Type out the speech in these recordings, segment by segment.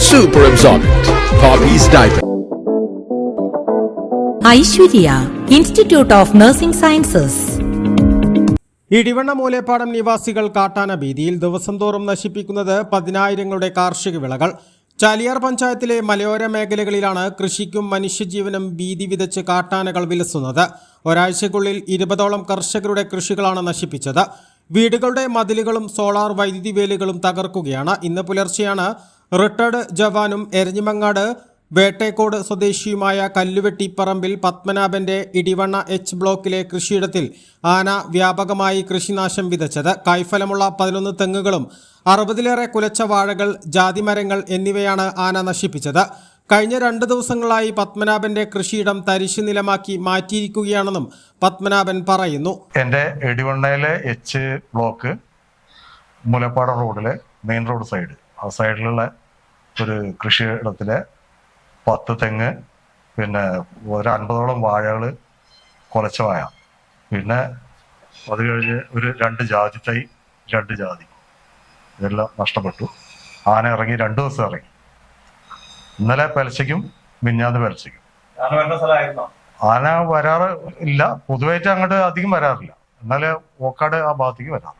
Super Absorbent. Hobbies Diaper. Aishwarya Institute of Nursing Sciences Edivanna Moolepadam നിവാസികൾ കാട്ടാന ഭീതിയിൽ ദിവസം തോറും നശിപ്പിക്കുന്നത് പതിനായിരങ്ങളുടെ കാർഷിക വിളകൾ ചാലിയാർ പഞ്ചായത്തിലെ മലയോര മേഖലകളിലാണ് കൃഷിക്കും മനുഷ്യജീവനും ഭീതി വിതച്ച് കാട്ടാനകൾ വിലസുന്നത് ഒരാഴ്ചയ്ക്കുള്ളിൽ ഇരുപതോളം കർഷകരുടെ കൃഷികളാണ് നശിപ്പിച്ചത് വീടുകളുടെ മതിലുകളും സോളാർ വൈദ്യുതി വേലുകളും തകർക്കുകയാണ് ഇന്ന് പുലർച്ചെയാണ് റിട്ടയർഡ് ജവാനും എരഞ്ഞിമങ്ങാട് വേട്ടേക്കോട് സ്വദേശിയുമായ കല്ലുവെട്ടിപ്പറമ്പിൽ പത്മനാഭന്റെ ഇടിവണ്ണ എച്ച് ബ്ലോക്കിലെ കൃഷിയിടത്തിൽ ആന വ്യാപകമായി കൃഷിനാശം വിതച്ചത്. കായ്ഫലമുള്ള പതിനൊന്ന് തെങ്ങുകളും അറുപതിലേറെ കുലച്ച വാഴകൾ ജാതിമരങ്ങൾ എന്നിവയാണ് ആന നശിപ്പിച്ചത്. കഴിഞ്ഞ രണ്ട് ദിവസങ്ങളായി പത്മനാഭന്റെ കൃഷിയിടം തരിശു നിലമാക്കി മാറ്റിയിരിക്കുകയാണെന്നും പത്മനാഭൻ പറയുന്നു. എന്റെ ഇടിവണ്ണയിലെ എച്ച് ബ്ലോക്ക് മുലപ്പാട റോഡിലെ മെയിൻ റോഡ് സൈഡ്. ആ സൈഡിലുള്ള ഒരു കൃഷിയിടത്തിലെ പത്ത് തെങ്ങ് പിന്നെ ഒരു അൻപതോളം വാഴകൾ കുറച്ച് വാഴ. പിന്നെ അത് കഴിഞ്ഞ് ഒരു രണ്ട് ജാതി തൈ രണ്ട് ജാതി. ഇതെല്ലാം നഷ്ടപ്പെട്ടു. ആന ഇറങ്ങി രണ്ടു ദിവസം ഇറങ്ങി. ഇന്നലെ പലശയ്ക്കും മിഞ്ഞാന്ന് പലശയ്ക്കും ആന വരാറ് ഇല്ല. പൊതുവായിട്ട് അങ്ങോട്ട് അധികം വരാറില്ല. എന്നാലേ ഓക്കാട് ആ ഭാഗത്തേക്ക് വരാറ്.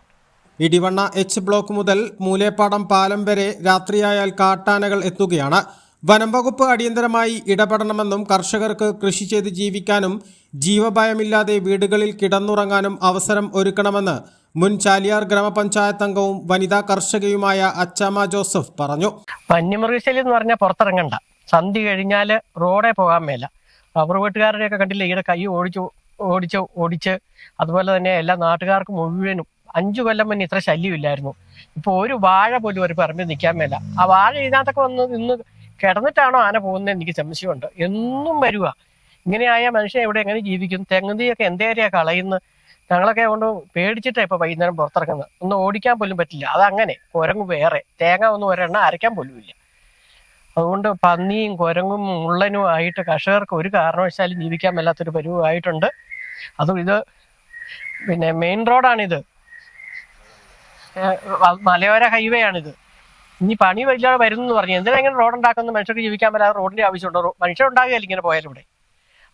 ഇടിവണ്ണ എച്ച് ബ്ലോക്ക് മുതൽ മൂലേപ്പാടം പാലം വരെ രാത്രിയായാൽ കാട്ടാനകൾ എത്തുകയാണ്. വനം വകുപ്പ് അടിയന്തരമായി ഇടപെടണമെന്നും കർഷകർക്ക് കൃഷി ചെയ്ത് ജീവിക്കാനും ജീവഭയമില്ലാതെ വീടുകളിൽ കിടന്നുറങ്ങാനും അവസരം ഒരുക്കണമെന്ന് മുൻ ചാലിയാർ ഗ്രാമപഞ്ചായത്ത് അംഗവും വനിതാ കർഷകയുമായ അച്ചാമ്മ ജോസഫ് പറഞ്ഞു. വന്യമൃഗശല്യം എന്ന് പറഞ്ഞാൽ പുറത്തിറങ്ങണ്ട. സന്ധി കഴിഞ്ഞാൽ റോഡേ പോകാൻ മേല. റബ്ബർ വീട്ടുകാരുടെയൊക്കെ കണ്ടില്ല ഈടെ കൈ ഓടിച്ചു ഓടിച്ച് ഓടിച്ച് അതുപോലെ തന്നെ എല്ലാ നാട്ടുകാർക്ക് മുഴുവനും അഞ്ചു കൊല്ലം മുന്നേ ഇത്ര ശല്യമില്ലായിരുന്നു. ഇപ്പൊ ഒരു വാഴ പോലും ഒരു പറമ്പിൽ നിൽക്കാൻ മേല. ആ വാഴ ഇതിനകത്തൊക്കെ വന്ന് നിന്ന് കിടന്നിട്ടാണോ ആന പോകുന്നത് എനിക്ക് സംശയമുണ്ട്. എന്നും വരുക ഇങ്ങനെയായ മനുഷ്യൻ എവിടെ എങ്ങനെ ജീവിക്കും തെങ്ങുതിയൊക്കെ എന്തേരെയാ കളയുന്നു ഞങ്ങളൊക്കെ കൊണ്ട് പേടിച്ചിട്ടാണ് ഇപ്പൊ വൈകുന്നേരം പുറത്തിറങ്ങുന്നത്. ഒന്ന് ഓടിക്കാൻ പോലും പറ്റില്ല. അതങ്ങനെ. കുരങ്ങ് വേറെ. തേങ്ങ ഒന്നും ഒരെണ്ണം അരയ്ക്കാൻ പോലും ഇല്ല. അതുകൊണ്ട് പന്നിയും കുരങ്ങും മുള്ളനും ആയിട്ട് കർഷകർക്ക് ഒരു കാരണവശാലും ജീവിക്കാൻ മേലാത്തൊരു പരിവായിട്ടുണ്ട്. അതും ഇത് പിന്നെ മെയിൻ റോഡാണിത്. മലയോര ഹൈവേ ആണിത് ഇനി പണി വല്ലാതെ വരുന്നു എന്ന് പറഞ്ഞു. എന്തിനാ ഇങ്ങനെ റോഡ് ഉണ്ടാക്കുന്ന മനുഷ്യർക്ക് ജീവിക്കാൻ പറ്റാതെ റോഡിന്റെ ആവശ്യമുണ്ടോ? മനുഷ്യർ ഉണ്ടാകുകയല്ല ഇങ്ങനെ പോയാലും ഇവിടെ.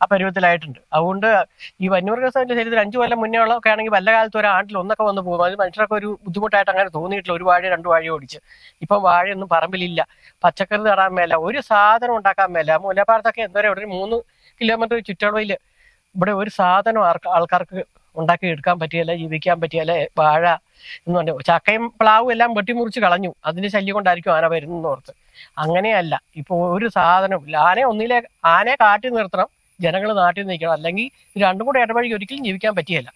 ആ പരുവത്തിലായിട്ടുണ്ട്. അതുകൊണ്ട് ഈ വന്യമൃഗത്തിന്റെ ശരീരത്തിൽ അഞ്ചു കൊല്ലം മുന്നേ ഉള്ളതൊക്കെ ആണെങ്കിൽ വല്ല കാലത്ത് ഒരു ആണ്ടിൽ ഒന്നൊക്കെ വന്ന് പോകും. അത് മനുഷ്യർക്ക് ഒരു ബുദ്ധിമുട്ടായിട്ട് അങ്ങനെ തോന്നിയിട്ടില്ല. ഒരു വാഴ രണ്ട് വാഴ ഓടിച്ച്. ഇപ്പം വാഴയൊന്നും പറമ്പിലില്ല. പച്ചക്കറി നടാൻ മേല. ഒരു സാധനം ഉണ്ടാക്കാൻ മേല. മൂലപ്പാടത്തൊക്കെ എന്തോരം ഒരു മൂന്ന് കിലോമീറ്റർ ചുറ്റളവിൽ ഇവിടെ ഒരു സാധനം ആൾക്കാർക്ക് ഉണ്ടാക്കി എടുക്കാൻ പറ്റിയല്ല ജീവിക്കാൻ പറ്റിയല്ല വാഴ എന്ന് പറഞ്ഞു ചക്കയും പ്ലാവും എല്ലാം വെട്ടിമുറിച്ച് കളഞ്ഞു. അതിന്റെ ശല്യം കൊണ്ടായിരിക്കും ആന വരുന്നെന്ന് ഓർത്ത്. അങ്ങനെയല്ല ഇപ്പോൾ ഒരു സാധനം ഇല്ല ആനയെ ഒന്നിലെ ആനയെ കാട്ടി നിർത്തണം ജനങ്ങൾ നാട്ടിൽ നിൽക്കണം. അല്ലെങ്കിൽ രണ്ടും കൂടെ ഇടപഴകി ഒരിക്കലും ജീവിക്കാൻ പറ്റിയല്ല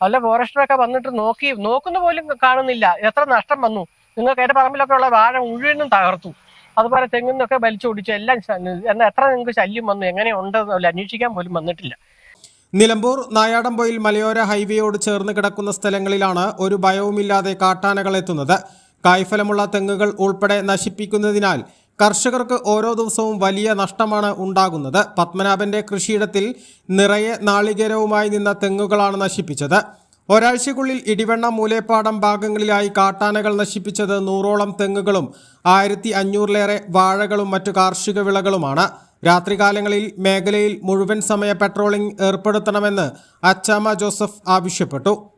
അല്ല ഫോറസ്റ്ററൊക്കെ വന്നിട്ട് നോക്കി നോക്കുന്ന പോലും കാണുന്നില്ല. എത്ര നഷ്ടം വന്നു. നിങ്ങൾക്ക് എന്റെ പറമ്പിലൊക്കെ ഉള്ള വാഴ മുഴുവനും തകർത്തു. അതുപോലെ തെങ്ങിന്നൊക്കെ വലിച്ചോടിച്ചു എല്ലാം എന്നാൽ എത്ര നിങ്ങൾക്ക് ശല്യം വന്നു എങ്ങനെ ഉണ്ടെന്ന് അന്വേഷിക്കാൻ പോലും വന്നിട്ടില്ല. നിലമ്പൂർ നായാടമ്പൊയിൽ മലയോര ഹൈവേയോട് ചേർന്ന് കിടക്കുന്ന സ്ഥലങ്ങളിലാണ് ഒരു ഭയവുമില്ലാതെ കാട്ടാനകൾ എത്തുന്നത്. കായ്ഫലമുള്ള തെങ്ങുകൾ ഉൾപ്പെടെ നശിപ്പിക്കുന്നതിനാൽ കർഷകർക്ക് ഓരോ ദിവസവും വലിയ നഷ്ടമാണ് ഉണ്ടാകുന്നത്. പത്മനാഭന്റെ കൃഷിയിടത്തിൽ നിറയെ നാളികേരവുമായി നിന്ന തെങ്ങുകളാണ് നശിപ്പിച്ചത്. ഒരാഴ്ചക്കുള്ളിൽ ഇടിവെണ്ണ മൂലേപ്പാടം ഭാഗങ്ങളിലായി കാട്ടാനകൾ നശിപ്പിച്ചത് നൂറോളം തെങ്ങുകളും ആയിരത്തി അഞ്ഞൂറിലേറെ വാഴകളും മറ്റു കാർഷിക വിളകളുമാണ്. രാത്രികാലങ്ങളിൽ മേഖലയിൽ മുഴുവൻ സമയ പെട്രോളിംഗ് ഏർപ്പെടുത്തണമെന്ന് അച്ചാമ ജോസഫ് ആവശ്യപ്പെട്ടു.